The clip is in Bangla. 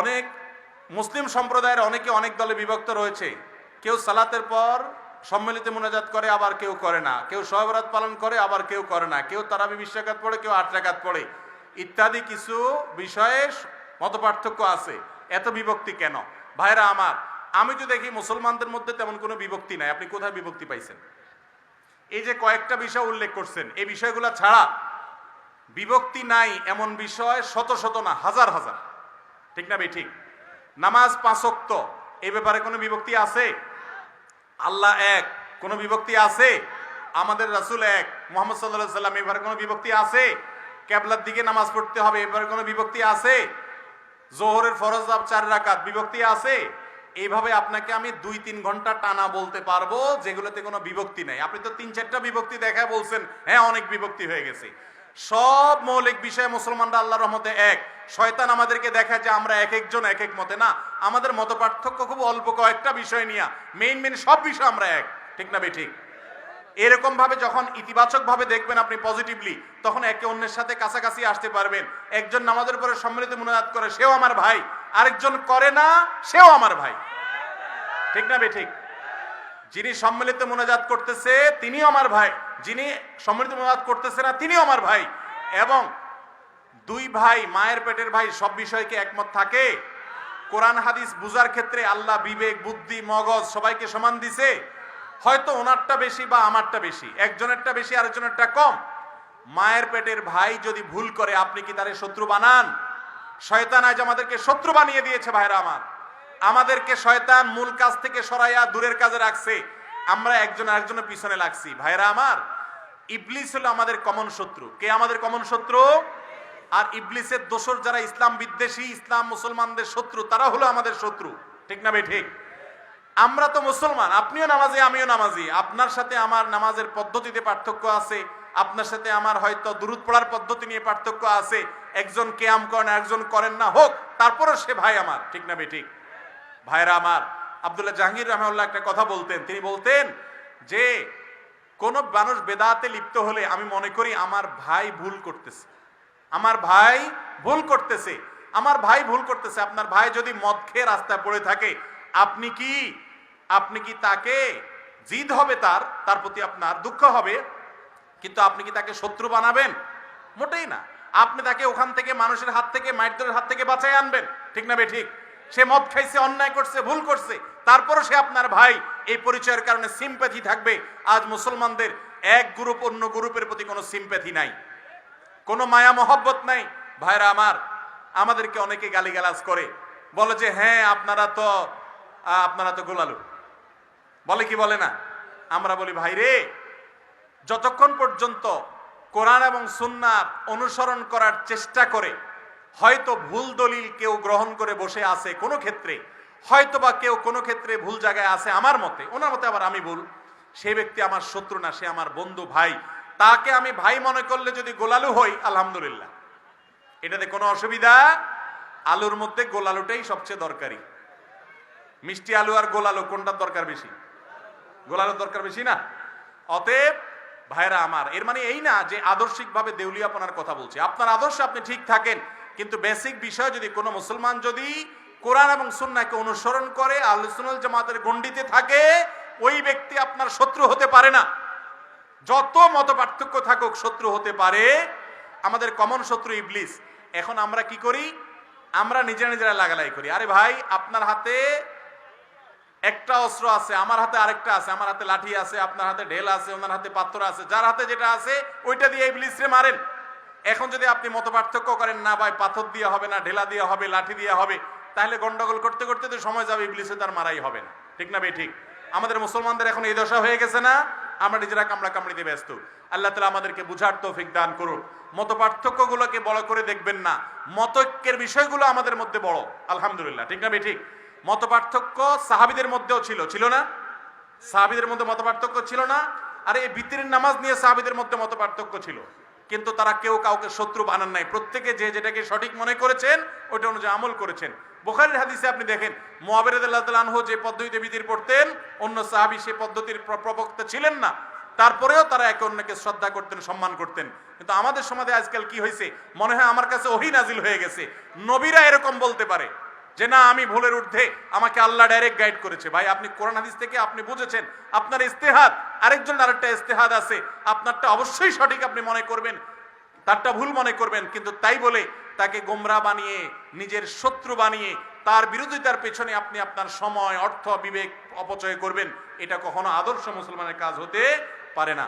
অনেক মুসলিম সম্প্রদায়ের অনেকে অনেক দলে বিভক্ত রয়েছে। কেউ সালাতের পর সম্মিলিত মোনাজাত করে, আবার কেউ করে না। কেউ সহবরাত পালন করে, আবার কেউ করে না। কেউ তারাবি বিশ রাকাত পড়ে, কেউ আট রাকাত পড়ে। ইত্যাদি কিছু বিষয়ে মত পার্থক্য আছে। এত বিভক্তি কেন? ভাইরা আমার, আমি তো দেখি মুসলমানদের মধ্যে তেমন কোনো বিভক্তি নাই। আপনি কোথায় বিভক্তি পাইছেন? এই যে কয়েকটা বিষয় উল্লেখ করছেন, এই বিষয়গুলো ছাড়া বিভক্তি নাই এমন বিষয় শত শত না, হাজার হাজার। ঠিক না ঠিক নামাজ পাঁচক্ত এই ব্যাপারে কোনো বিভক্তি আছে? আল্লাহ এক, কোনো বিভক্তি আছে? আমাদের রাসূল এক, মোহাম্মদ সাল্লাহ সাল্লাম এবারে কোনো বিভক্তি আছে? ক্যাবলার দিকে নামাজ পড়তে হবে এবারে কোনো বিভক্তি আছে? জোহরের ফরজ চার রাকাত, বিভক্তি আছে? এইভাবে আপনাকে আমি দুই তিন ঘণ্টা টানা বলতে পারব, যেগুলোতে কোনো বিভক্তি নাই। আপনি তো তিন চারটা বিভক্তি দেখা বলছেন হ্যাঁ অনেক বিভক্তি হয়ে গেছে। সব মৌলিক বিষয়ে মুসলমানরা আল্লাহর রহমতে এক। শয়তান আমাদেরকে দেখায় যে আমরা এক একজন এক এক মতে। না, আমাদের মত পার্থক্য খুব অল্প কয়েকটা বিষয় নিয়ে। মেইন মেইন সব বিষয় আমরা এক। ঠিক না বেঠিক? এরকম ভাবে যখন ইতিবাচক ভাবে দেখবেন আপনি পজিটিভলি তখন একে অন্যের সাথে কাছাকাছি আসতে পারবেন। একজন নামাজের পরে সম্মিলিত মুনাজাত করে, সেও আমার ভাই। আরেকজন করে না, সেও আমার ভাই। ঠিক না বে ঠিক যিনি সম্মিলিত মোনাজাত করতেছে, তিনিও আমার ভাই। যিনি সম্মিলিত মোনাজাত করতেছে না, তিনিও আমার ভাই। এবং দুই ভাই, মায়ের পেটের ভাই, সব বিষয়কে একমত থাকে? কোরআন, হাদিস বুজার ক্ষেত্রে আল্লাহ বিবেক, বুদ্ধি, মগজ সবাইকে সমান দিছে। হয়তো ওনারটা বেশি বা আমারটা বেশি। একজনেরটা বেশি, আরেকজনেরটা কম। মায়ের পেটের ভাই যদি ভুল করে, আপনি কি তারে শত্রু বানান? শয়তান আজ আমাদেরকে শত্রু বানিয়ে দিয়েছে, ভাইরা আমার। আমাদেরকে শয়তান মূল কাজ থেকে সরাইয়া দূরের কাজে রাখছে। আমরা একজন আরেকজনের পিছনে লাগছি। ভাইরা আমার, ইবলিস হলো আমাদের কমন শত্রু। কে আমাদের কমন শত্রু? আর ইবলিসের দোসর যারা ইসলাম বিদ্বেষী, ইসলাম মুসলমানদের শত্রু, তারা হলো আমাদের শত্রু। ঠিক না ভাই, ঠিক? আমরা তো মুসলমান, আপনিও নামাজি, আমিও নামাজি। আপনার সাথে আমার নামাজের পদ্ধতিতে পার্থক্য আছে। আপনার সাথে আমার হয়তো দূরত পড়ার পদ্ধতি নিয়ে পার্থক্য আছে। একজন কেয়াম করেন একজন করেন না, হোক তারপরে সে ভাই আমার। ঠিক না বেঠিক ভাইরা আমার, আব্দুল্লাহ জাহাঙ্গীর রহমাল্লাহ একটা কথা বলতেন। তিনি বলতেন যে, কোন মানুষ বেদাতে লিপ্ত হলে আমি মনে করি আমার ভাই ভুল করতেছে। আমার ভাই ভুল করতেছে। আমার ভাই ভুল করতেছে। আপনার ভাই যদি মদ খেয়ে রাস্তায় পড়ে থাকে, আপনি কি আপনি কি তাকে জিদ হবে তার তার প্রতি আপনার দুঃখ হবে? কিন্তু আপনি কি তাকে শত্রু বানাবেন? মোটেই না। আপনি তাকে ওখান থেকে মানুষের হাত থেকে মাইটদের হাত থেকে বাঁচাই আনবেন। ঠিক না বে ঠিক? সে মদ খাইছে, অন্যায় করছে, ভুল করছে, তারপরও সে আপনার ভাই। এই পরিচয়ের কারণে সিম্প্যাথি থাকবে। আজ মুসলমানদের এক গ্রুপ অন্য গ্রুপের প্রতি কোনো সিম্প্যাথি নাই। কোনো মায়া, মহব্বত নাই। ভাইরা আমার, আমাদেরকে অনেকে গালিগালাজ করে। বলে যে হ্যাঁ আপনারা তো আপনারা তো গোলালু। বলে কি বলে না? আমরা বলি, ভাই রে, যতক্ষণ পর্যন্ত কোরআন এবং সুন্নার অনুসরণ করার চেষ্টা করে হয়তো ভুল দলিল কেউ গ্রহণ করে বসে আছে কোনো ক্ষেত্রে হয়তো বা কেউ কোনো ক্ষেত্রে ভুল জায়গায় আছে আমার মতে, ওনার মতে আবার আমি ভুল। সে ব্যক্তি আমার শত্রু না, সে আমার বন্ধু ভাই। তাকে আমি ভাই মনে করলে যদি গোলালু হই, আলহামদুলিল্লাহ। এটাতে কোনো অসুবিধা? আলুর মধ্যে গোলালুটাই সবচেয়ে দরকারি। মিষ্টি আলু আর গোলালু, কোনটার দরকার বেশি? গোলালুর দরকার বেশি না? অতএব, ভাইরা আমার, এর মানে এই না যে আদর্শিকভাবে দেউলিয়াপনার কথা বলছি। আপনার আদর্শ আপনি ঠিক থাকেন। কিন্তু বেসিক বিষয় যদি কোনো মুসলমান যদি কোরআন এবং সুন্নাকে অনুসরণ করে আলোচনাল জামাতের গণ্ডিতে থাকে, ওই ব্যক্তি আপনার শত্রু হতে পারে না। যত মত পার্থক্য থাকুক, শত্রু হতে পারে। আমাদের কমন শত্রু ইবলিস। এখন আমরা কি করি? আমরা নিজেরা নিজেরা লাগালাই করি। আরে ভাই, আপনার হাতে একটা অস্ত্র আছে, আমার হাতে আরেকটা আছে, আমার হাতে লাঠি আছে, আপনার হাতে ঢেল আছে, ওনার হাতে পাত্র আছে, যার হাতে যেটা আছে, ওইটা দিয়ে ইবলিসরে মারেন। এখন যদি আপনি মত পার্থক্য করেন, না ভাই, পাথর দিয়ে হবে না, ঢেলা দিয়ে হবে, লাঠি দিয়ে হবে, তাহলে গন্ডগোল করতে করতে তো সময় যাবে ইবলিসে তার মারাই হবে না। ঠিক না ভাই, ঠিক? আমাদের মুসলমানদের এখন এই দশা হয়ে গেছে না? আমরা নিজেরা কামড়া কামড়িতে ব্যস্ত। আল্লাহ তালা আমাদেরকে বুঝার তৌফিক দান করুন মত পার্থক্যগুলোকে বড় করে দেখবেন না। মতৈক্যের বিষয়গুলো আমাদের মধ্যে বড়। আলহামদুলিল্লাহ। ঠিক না ঠিক? মত পার্থক্য সাহাবিদের মধ্যেও ছিল। ছিল না? সাহাবিদের মধ্যে মত পার্থক্য ছিল না? আর এই ভিতরের নামাজ নিয়ে সাহাবিদের মধ্যে মত পার্থক্য ছিল। কিন্তু তারা কেউ কাউকে শত্রু বানান নাই। প্রত্যেকে যে যেটাকে সঠিক মনে করেছেন, ওইটা অনুযায়ী আমল করেছেন। বোখারির হাদিসে আপনি দেখেন মোয়াবেরদুল্লাহ যে পদ্ধতিতে বিধির পড়তেন, অন্য সাহাবি সে পদ্ধতির প্র- প্রবক্তা ছিলেন না। তারপরেও তারা একে অন্যকে শ্রদ্ধা করতেন, সম্মান করতেন। কিন্তু আমাদের সমাজে আজকাল কি হয়েছে? মনে হয় আমার কাছে ওহি নাজিল হয়ে গেছে। নবীরা এরকম বলতে পারে। যে না, আমি ভুলের ঊর্ধ্বে। আমাকে আল্লাহ ডাইরেক্ট গাইড করেছে। ভাই, আপনি কোরআন হাদিস থেকে আপনি বুঝেছেন, আপনার ইস্তেহাদ, আরেকজন আরেকটা ইস্তেহাদ আছে। আপনারটা অবশ্যই সঠিক আপনি মনে করবেন, তারটা ভুল মনে করবেন, কিন্তু তাই বলে তাকে গোমরা বানিয়ে, নিজের শত্রু বানিয়ে, তার বিরোধিতার পেছনে আপনি আপনার সময়, অর্থ, বিবেক অপচয় করবেন। এটা কখনো আদর্শ মুসলমানের কাজ হতে পারে না।